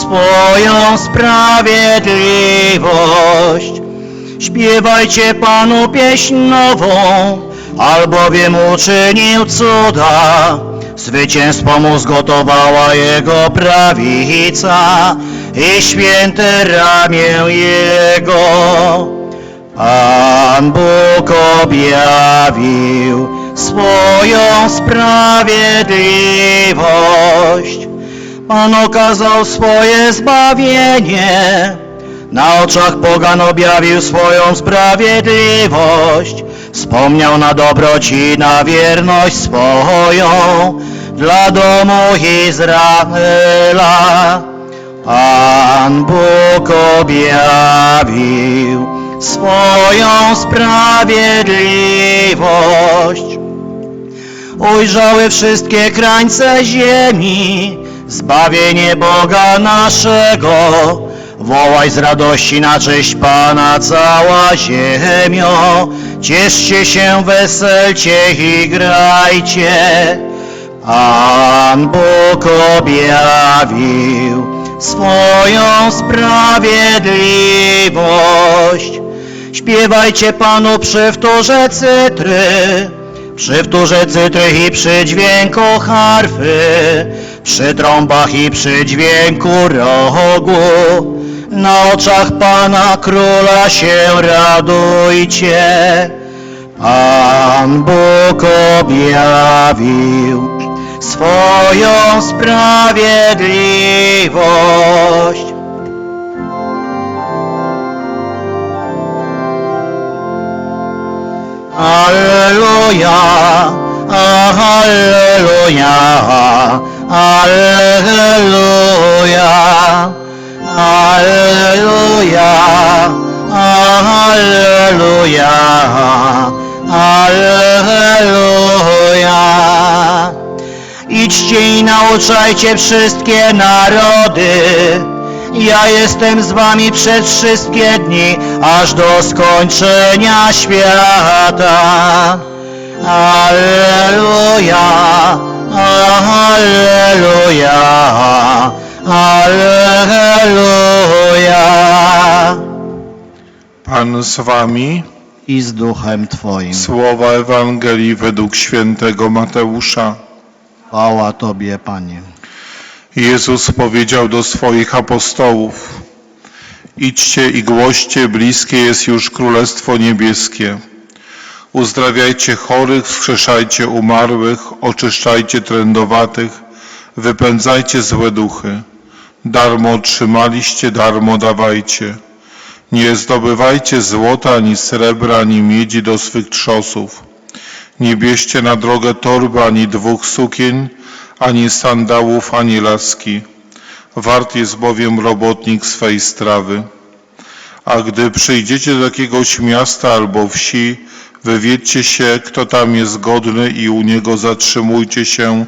swoją sprawiedliwość. Śpiewajcie Panu pieśń nową, albowiem uczynił cuda. Zwycięstwo mu zgotowała Jego prawica i święte ramię Jego. Pan Bóg objawił swoją sprawiedliwość. Pan okazał swoje zbawienie. Na oczach pogan objawił swoją sprawiedliwość. Wspomniał na dobroć i na wierność swoją dla domu Izraela. Pan Bóg objawił swoją sprawiedliwość. Ujrzały wszystkie krańce ziemi, zbawienie Boga naszego. Wołaj z radości na cześć Pana cała ziemio. Cieszcie się, weselcie i grajcie. Pan Bóg objawił swoją sprawiedliwość. Śpiewajcie Panu przy wtórze cytry, przy wtórze cytry i przy dźwięku harfy, przy trąbach i przy dźwięku rogu. Na oczach Pana Króla się radujcie. Pan Bóg objawił swoją sprawiedliwość. Alleluja, Alleluja, Alleluja, Alleluja, Alleluja, Alleluja. Idźcie i nauczajcie wszystkie narody. Ja jestem z wami przez wszystkie dni, aż do skończenia świata. Alleluja, Alleluja, Alleluja. Pan z wami. I z duchem Twoim. Słowa Ewangelii według świętego Mateusza. Chwała Tobie, Panie. Jezus powiedział do swoich apostołów: Idźcie i głoście, bliskie jest już Królestwo Niebieskie. Uzdrawiajcie chorych, wskrzeszajcie umarłych, oczyszczajcie trędowatych, wypędzajcie złe duchy. Darmo otrzymaliście, darmo dawajcie. Nie zdobywajcie złota, ani srebra, ani miedzi do swych trzosów. Nie bierzcie na drogę torby, ani dwóch sukien, ani sandałów, ani laski. Wart jest bowiem robotnik swej strawy. A gdy przyjdziecie do jakiegoś miasta albo wsi, wywiedźcie się, kto tam jest godny i u niego zatrzymujcie się